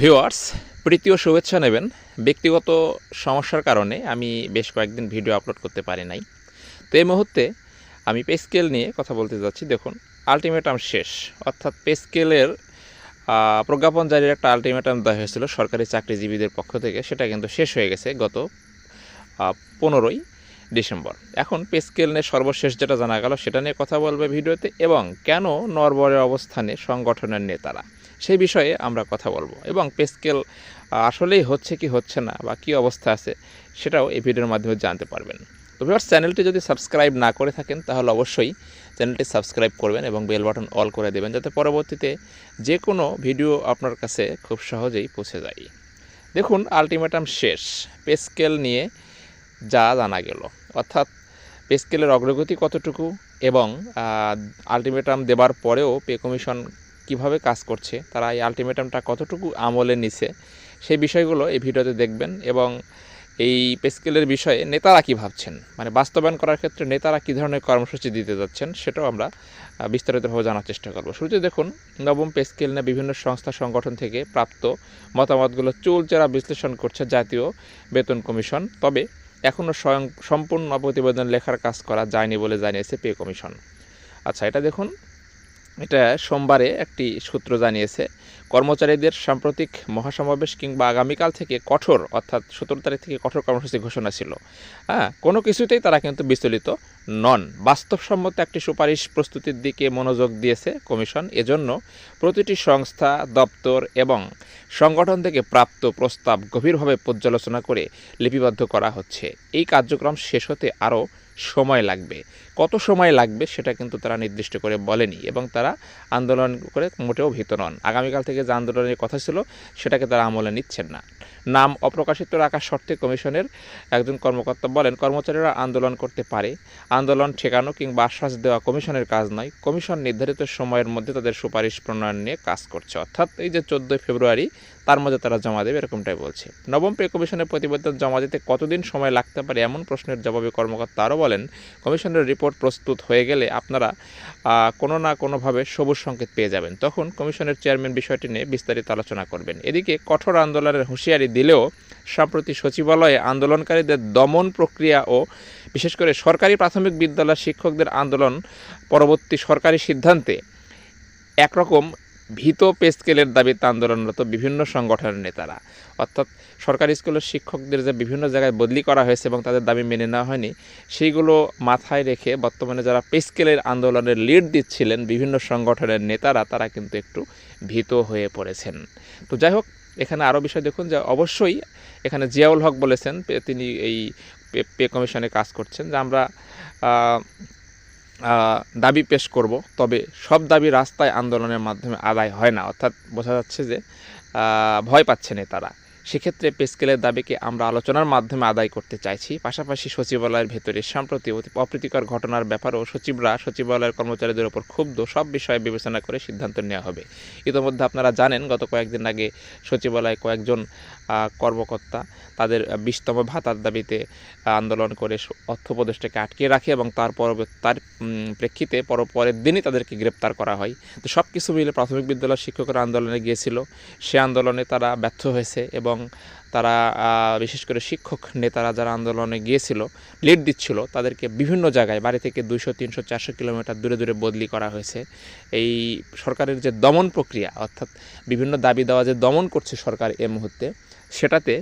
Viewers প্রীতি শুভেচ্ছা নেবেন। ব্যক্তিগত সমস্যার কারণে আমি বেশ কয়েকদিন ভিডিও আপলোড করতে পারি নাই। তো এই মুহূর্তে আমি পে স্কেল নিয়ে কথা বলতে যাচ্ছি। দেখুন আলটিমেটাম শেষ। অর্থাৎ পে স্কেলের প্রজ্ঞাপন জারির একটা আলটিমেটাম দেওয়া হয়েছিল সরকারি চাকরিজীবীদের পক্ষ থেকে। সেটা কিন্তু শেষ হয়ে গেছে গত পনেরোই ডিসেম্বর। এখন পে স্কেল নিয়ে সর্বশেষ যেটা জানা গেল সেটা নিয়ে কথা বলবে ভিডিওতে এবং কেন নরবরের অবস্থানে সংগঠনের নেতারা, সেই বিষয়ে আমরা কথা বলব। এবং পে স্কেল আসলেই হচ্ছে কি হচ্ছে না বা কী অবস্থা আছে সেটাও এই ভিডিওর মাধ্যমে জানতে পারবেন। তো ভিউয়ার্স, চ্যানেলটি যদি সাবস্ক্রাইব না করে থাকেন তাহলে অবশ্যই চ্যানেলটি সাবস্ক্রাইব করবেন এবং বেল বাটন অল করে দেবেন যাতে পরবর্তীতে যে কোনো ভিডিও আপনার কাছে খুব সহজেই পৌঁছে যায়। দেখুন, আলটিমেটাম শেষ। পে স্কেল নিয়ে যা জানা গেল। অর্থাৎ পে স্কেলের অগ্রগতি কতটুকু এবং আলটিমেটাম দেবার পরেও পে কমিশন কীভাবে কাজ করছে, তারা এই আলটিমেটামটা কতটুকু আমলে নিছে, সেই বিষয়গুলো এই ভিডিওতে দেখবেন এবং এই পে স্কেলের বিষয়ে নেতারা কী ভাবছেন? মানে বাস্তবায়ন করার ক্ষেত্রে নেতারা কী ধরনের কর্মসূচি দিতে যাচ্ছেন, সেটাও আমরা বিস্তারিতভাবে জানার চেষ্টা করব। শুরুতে দেখুন, নবম পে স্কেল নিয়ে বিভিন্ন সংস্থা সংগঠন থেকে প্রাপ্ত মতামতগুলো চুলচেরা বিশ্লেষণ করছে জাতীয় বেতন কমিশন। তবে এখনও স্বয়ং সম্পূর্ণ প্রতিবেদন লেখার কাজ করা যায়নি বলে জানিয়েছে পে কমিশন। আচ্ছা এটা দেখুন। এটা সোমবারে একটি সূত্র জানিয়েছে। কর্মচারীদের সাম্প্রতিক মহাসমাবেশ কিংবা আগামীকাল থেকে কঠোর, অর্থাৎ সতেরো তারিখ থেকে কঠোর কর্মসূচি ঘোষণা ছিল। হ্যাঁ কোনো কিছুতেই তারা কিন্তু বিচলিত নন। বাস্তবসম্মত একটি সুপারিশ প্রস্তুতির দিকে মনোযোগ দিয়েছে কমিশন। এজন্য প্রতিটি সংস্থা, দপ্তর এবং সংগঠন থেকে প্রাপ্ত প্রস্তাব গভীরভাবে পর্যালোচনা করে লিপিবদ্ধ করা হচ্ছে। এই কার্যক্রম শেষ হতে আরও সময় লাগবে। কত সময় লাগবে সেটা কিন্তু তারা নির্দিষ্ট করে বলেনি এবং তারা আন্দোলন করে মোটেও ভীত নন। আগামীকাল থেকে যে আন্দোলনের কথা ছিল, সেটাকে তারা আমলে নিচ্ছেন না। নাম অপ্রকাশিত রাখার শর্তে কমিশনের একজন কর্মকর্তা বলেন, কর্মচারীরা আন্দোলন করতে পারে। আন্দোলন ঠেকানো কিংবা আশ্বাস দেওয়া কমিশনের কাজ নয়। কমিশন নির্ধারিত সময়ের মধ্যে তাদের সুপারিশ প্রণয়ন নিয়ে কাজ করছে। অর্থাৎ এই যে চোদ্দোই ফেব্রুয়ারি, তার মধ্যে তারা জমা দেবে এরকমটাই বলছে। নবম পে কমিশনের প্রতিবেদন জমা দিতে কতদিন সময় লাগতে পারে এমন প্রশ্নের জবাবে কর্মকর্তা আরও বলেন, কমিশনের রিপোর্ট প্রস্তুত হয়ে গেলে আপনারা কোনো না কোনোভাবে সবুজ সংকেত পেয়ে যাবেন। তখন কমিশনের চেয়ারম্যান বিষয়টি নিয়ে বিস্তারিত আলোচনা করবেন। এদিকে কঠোর আন্দোলনের হুঁশিয়ারি দিলেও সম্প্রতি সচিবালয়ে আন্দোলনকারীদের দমন প্রক্রিয়া ও বিশেষ করে সরকারি প্রাথমিক বিদ্যালয় শিক্ষকদের আন্দোলন পরবর্তী সরকারি সিদ্ধান্তে একরকম ভীত পে স্কেলের দাবিতে আন্দোলনরত বিভিন্ন সংগঠনের নেতারা। অর্থাৎ সরকারি স্কুলের শিক্ষকদের যে বিভিন্ন জায়গায় বদলি করা হয়েছে এবং তাদের দাবি মেনে নেওয়া হয়নি, সেইগুলো মাথায় রেখে বর্তমানে যারা পে স্কেলের আন্দোলনের লিড দিচ্ছিলেন বিভিন্ন সংগঠনের নেতারা, তারা কিন্তু একটু ভীত হয়ে পড়েছেন। তো যাই হোক, এখানে আরও বিষয় দেখুন যে অবশ্যই এখানে জিয়াউল হক বলেছেন তিনি এই পে- কমিশনে কাজ করছেন। যে আমরা দাবি পেশ করব, তবে সব দাবি রাস্তায় আন্দোলনের মাধ্যমে আদায় হয় না। অর্থাৎ বোঝা যাচ্ছে যে ভয় পাচ্ছে না তারা সেক্ষেত্রে পেস্কেলের দাবিকে আমরা আলোচনার মাধ্যমে আদায় করতে চাইছি। পাশাপাশি সচিবালয়ের ভেতরে সাম্প্রতি অতি অপ্রীতিকর ঘটনার ব্যাপারেও সচিবরা সচিবালয়ের কর্মচারীদের উপর ক্ষুব্ধ। সব বিষয়ে বিবেচনা করে সিদ্ধান্ত নেওয়া হবে। ইতিমধ্যে আপনারা জানেন, গত কয়েকদিন আগে সচিবালয়ে কয়েকজন কর্মকর্তা তাদের বিশতম ভাতার দাবিতে আন্দোলন করে অর্থ উপদেষ্টাকে আটকে রাখে এবং তার তার প্রেক্ষিতে পর পরের দিনই তাদেরকে গ্রেপ্তার করা হয়। তো সব কিছু মিলে প্রাথমিক বিদ্যালয়ের শিক্ষকরা আন্দোলনে গিয়েছিল। সে আন্দোলনে তারা ব্যর্থ হয়েছে এবং তারা বিশেষ করে শিক্ষক নেতারা যারা আন্দোলনে গিয়েছিল, লিড দিচ্ছিল, তাদেরকে বিভিন্ন জায়গায়, বাড়ি থেকে দুশো তিনশো, চারশো কিলোমিটার দূরে দূরে বদলি করা হয়েছে। এই সরকারের যে দমন প্রক্রিয়া, অর্থাৎ বিভিন্ন দাবি দেওয়া যে দমন করছে সরকার এ মুহূর্তে সেটাতে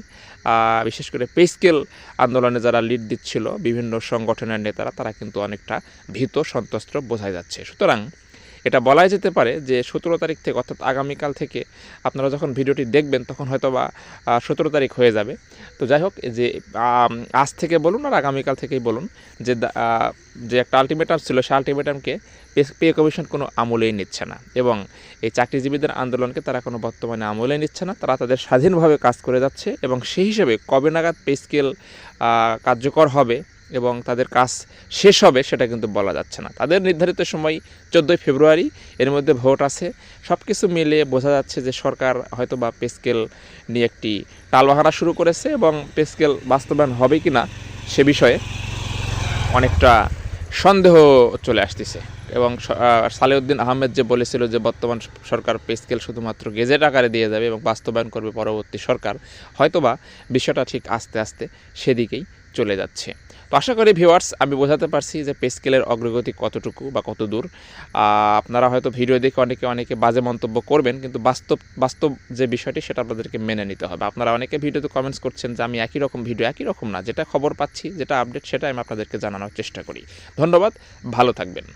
বিশেষ করে পেস্কেল আন্দোলনে যারা লিড দিচ্ছিল বিভিন্ন সংগঠনের নেতারা, তারা কিন্তু অনেকটা ভীত, সন্ত্রস্ত বোঝা যাচ্ছে। সুতরাং এটা বলাই যেতে পারে যে সতেরো তারিখ থেকে অর্থাৎ আগামীকাল থেকে আপনারা যখন ভিডিওটি দেখবেন তখন হয়তো বা সতেরো তারিখ হয়ে যাবে। তো যাই হোক, যে আজ থেকে বলুন আর আগামীকাল থেকেই বলুন যে যে একটা আলটিমেটাম ছিল সেই আলটিমেটামকে পে কমিশন কোনো আমলেই নিচ্ছে না এবং এই চাকরিজীবীদের আন্দোলনকে তারা কোনো বর্তমানে আমলে নিচ্ছে না। তারা তাদের স্বাধীনভাবে কাজ করে যাচ্ছে এবং সেই হিসেবে কবে নাগাদ পে স্কেল কার্যকর হবে এবং তাদের কাজ শেষ হবে, সেটা কিন্তু বলা যাচ্ছে না। তাদের নির্ধারিত সময় চোদ্দোই ফেব্রুয়ারি, এর মধ্যে ভোট আছে। সব কিছু মিলিয়ে বোঝা যাচ্ছে যে সরকার হয়তো বা পে স্কেল নিয়ে একটি টালবাহানা শুরু করেছে এবং পেস্কেল বাস্তবায়ন হবে কি না সে বিষয়ে অনেকটা সন্দেহ চলে আসতেছে। এবং সালেউদ্দিন আহমেদ যে বলেছিল যে বর্তমান সরকার পেস্কেল শুধুমাত্র গেজেট আকারে দিয়ে যাবে এবং বাস্তবায়ন করবে পরবর্তী সরকার, হয়তোবা বিষয়টা ঠিক আস্তে আস্তে সেদিকেই চলে যাচ্ছে। তো আশা করি ভিউয়ার্স আমি বোঝাতে পারছি যে পে স্কেলের অগ্রগতি কতটুকু বা কত দূর। আপনারা হয়তো ভিডিও দেখে অনেকে অনেকে বাজে মন্তব্য করবেন, কিন্তু বাস্তব বাস্তব যে বিষয়টি সেটা আপনাদেরকে মেনে নিতে হবে। আপনারা অনেকে ভিডিওতে কমেন্টস করছেন যে আমি একই রকম ভিডিও একই রকম না। যেটা খবর পাচ্ছি, যেটা আপডেট সেটা আমি আপনাদেরকে জানানোর চেষ্টা করি। ধন্যবাদ, ভালো থাকবেন।